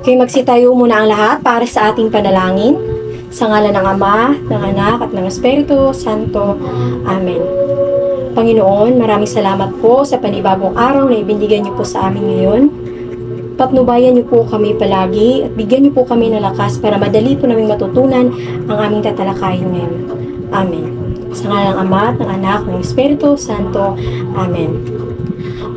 Okay, magsitayo muna ang lahat para sa ating panalangin. Sa ngalan ng Ama, ng Anak, at ng Espiritu Santo. Amen. Panginoon, maraming salamat po sa panibagong araw na ibindigan niyo po sa amin ngayon. Patnubayan niyo po kami palagi at bigyan niyo po kami ng lakas para madali po namin matutunan ang aming tatalakayin ngayon. Amen. Sa ngalan ng Ama, ng Anak, ng Espiritu Santo. Amen.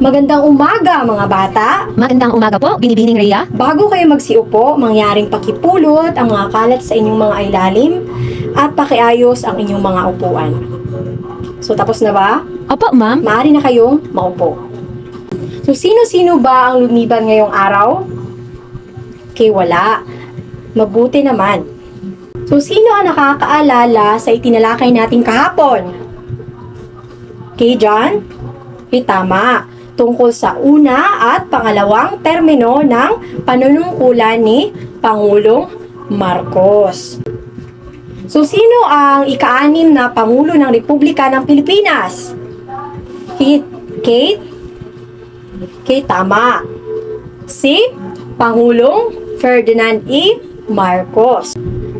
Magandang umaga mga bata! Magandang umaga po, Binibining Rhea. Bago kayo magsiupo, mangyaring pakipulot ang mga kalat sa inyong mga ilalim at pakiayos ang inyong mga upuan. So tapos na ba? Opo, ma'am. Maaari na kayong maupo. So sino-sino ba ang lumiban ngayong araw? Okay, wala. Mabuti naman. So sino ang nakakaalala sa itinalakay natin kahapon? Okay, John? Okay, tama. Tungkol sa una at pangalawang termino ng panunungkulan ni Pangulong Marcos. So, sino ang ika-anim na Pangulo ng Republika ng Pilipinas? Kate? Kate? Kate, tama. Si Pangulong Ferdinand E. Marcos.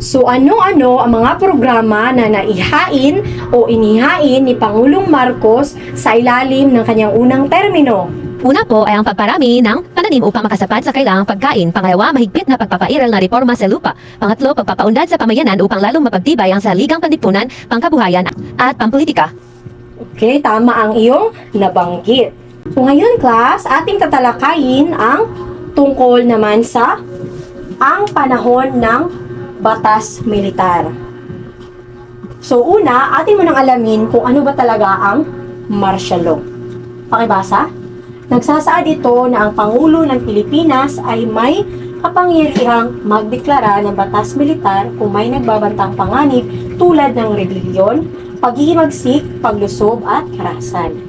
So ano-ano ang mga programa na naihain o inihain ni Pangulong Marcos sa ilalim ng kanyang unang termino? Una po ay ang pagparami ng pananim upang makasapat sa kailangang pagkain. Pangalawa, mahigpit na pagpapairal na reforma sa lupa. Pangatlo, pagpapaunlad sa pamayanan upang lalong mapagtibay ang saligang panlipunan, pangkabuhayan at pampolitika. Okay, tama ang iyong nabanggit. So ngayon class, ating tatalakayin ang tungkol naman sa ang panahon ng batas militar. So una, atin mo nang alamin kung ano ba talaga ang martial law. Pakibasa? Nagsasaad ito na ang Pangulo ng Pilipinas ay may kapangyarihang magdeklara ng batas militar kung may nagbabantang panganib tulad ng rebellion, paghihimagsik, paglusob at karahasan.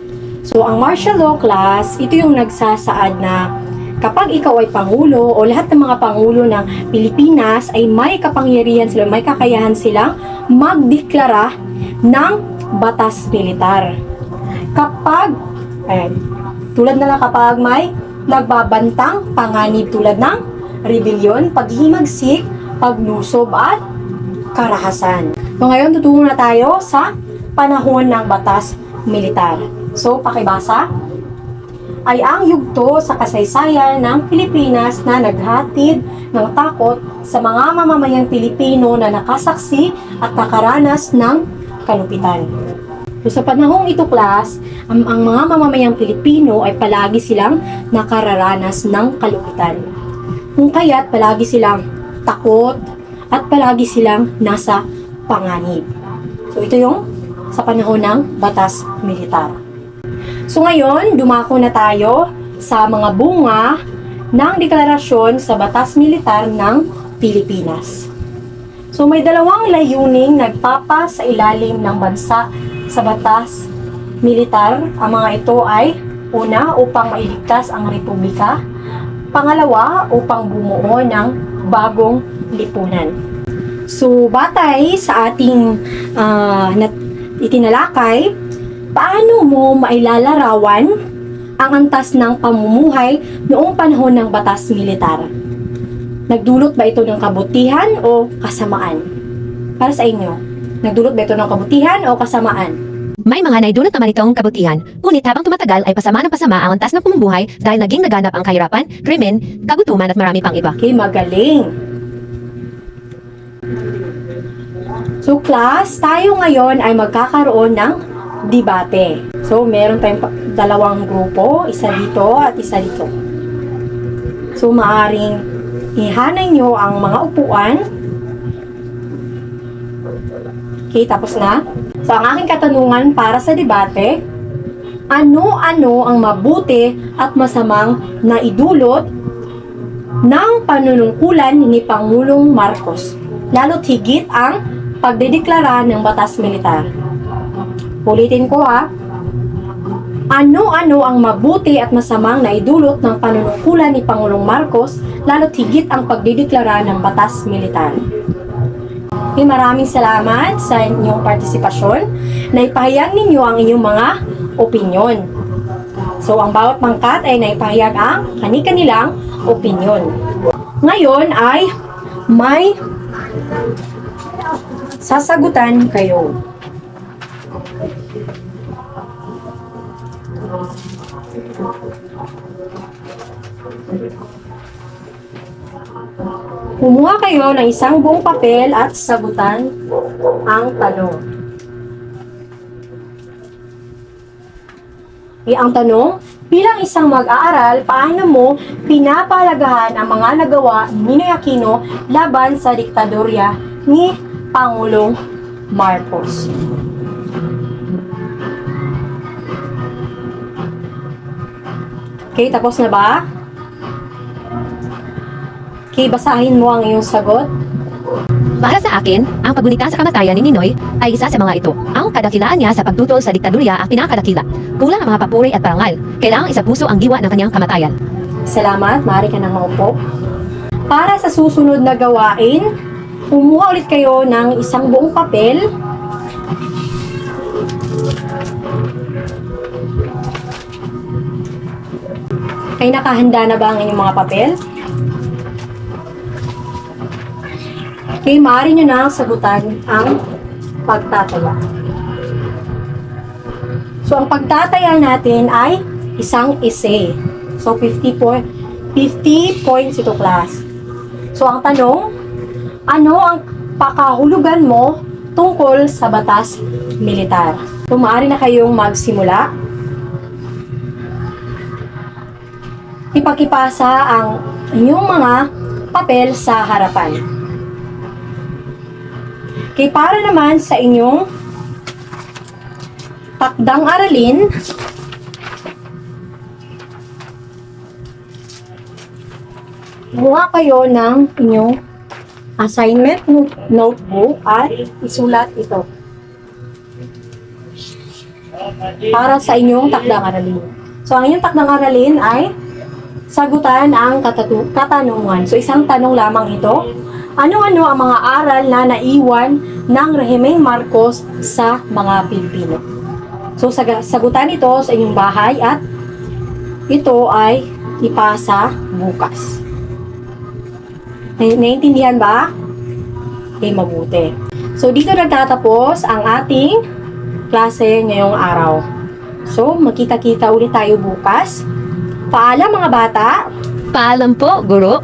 So, ang martial law class, ito yung nagsasaad na kapag ikaw ay pangulo o lahat ng mga pangulo ng Pilipinas ay may kapangyarihan sila, may kakayahan silang magdeklara ng batas militar. Kapag, eh, tulad na lang kapag may nagbabantang panganib tulad ng rebellion, paghihimagsik, paglusob at karahasan. So ngayon tutungo na tayo sa panahon ng batas militar. So pakibasa ay ang yugto sa kasaysayan ng Pilipinas na naghatid ng takot sa mga mamamayang Pilipino na nakasaksi at nakaranas ng kalupitan. So, sa panahong ito, class, ang, ang mga mamamayang Pilipino ay palagi silang nakararanas ng kalupitan. Kung kaya't palagi silang takot at palagi silang nasa panganib. So, ito yung sa panahon ng batas militar. So ngayon, dumako na tayo sa mga bunga ng deklarasyon sa batas militar ng Pilipinas. So may dalawang layuning nagpapa sa ilalim ng bansa sa batas militar. Ang mga ito ay una, upang mailigtas ang republika. Pangalawa, upang bumuo ng bagong lipunan. So batay sa ating nat- itinalakay, paano mo mailalarawan ang antas ng pamumuhay noong panahon ng batas militar? Nagdulot ba ito ng kabutihan o kasamaan? Para sa inyo, nagdulot ba ito ng kabutihan o kasamaan? May mga naidulot naman itong kabutihan, ngunit habang tumatagal ay pasama ng pasama ang antas ng pamumuhay dahil naging naganap ang kahirapan, krimen, kagutuman at marami pang iba. Okay, magaling! So class, tayo ngayon ay magkakaroon ng debate. So meron tayong dalawang grupo, isa dito at isa dito. So maaring ihanay nyo ang mga upuan. Okay, tapos na. So ang aking katanungan para sa debate, ano-ano ang mabuti at masamang naidulot ng panunungkulan ni Pangulong Marcos, lalo't higit ang pagdedeklara ng batas militar. Ulitin ko ha, ano-ano ang mabuti at masamang naidulot ng panunungkulan ni Pangulong Marcos, lalo't higit ang pagdedeklara ng batas militar. Okay, maraming salamat sa inyong partisipasyon na ipahayag ninyo ang inyong mga opinyon. So, ang bawat pangkat ay naipahayag ang kani-kanilang opinion. Ngayon ay may sasagutan kayo. Kumuha kayo ng isang buong papel at sagutan ang tanong. Eh, ang tanong, bilang isang mag-aaral, paano mo pinapalagahan ang mga nagawa ni Ninoy Aquino laban sa diktadorya ni Pangulong Marcos? Okay, tapos na ba? Okay, basahin mo ang iyong sagot. Para sa akin, ang pagunita sa kamatayan ni Ninoy ay isa sa mga ito. Ang kadakilaan niya sa pagtutol sa diktadurya ang pinakadakila. Kulang ang mga papuri at parangal. Kailangang isapuso ang giwa ng kanyang kamatayan. Salamat, maaari ka nang maupo. Para sa susunod na gawain, kumuha ulit kayo ng isang buong papel. Ay nakahanda na ba ang inyong mga papel? Okay, maaari nyo na sagutan ang pagtataya. So, ang pagtataya natin ay isang essay. So, 50 po 50 points ito class. So, ang tanong, ano ang pakahulugan mo tungkol sa batas militar? So, maaari na kayong magsimula. Ipakipasa ang inyong mga papel sa harapan. Okay, para naman sa inyong takdang aralin, Kumuha kayo ng inyong assignment no- notebook at isulat ito. Para sa inyong takdang aralin. So, ang inyong takdang aralin ay sagutan ang katatu- katanungan. So, isang tanong lamang ito. Ano-ano ang mga aral na naiwan ng Rehimeng Marcos sa mga Pilipino? So, sag- sagutan ito sa inyong bahay at ito ay ipasa bukas. Na- Naiintindihan ba? Okay, mabuti. So, dito nagtatapos ang ating klase ngayong araw. So, magkita-kita ulit tayo bukas. Paalam mga bata! Paalam po, guro.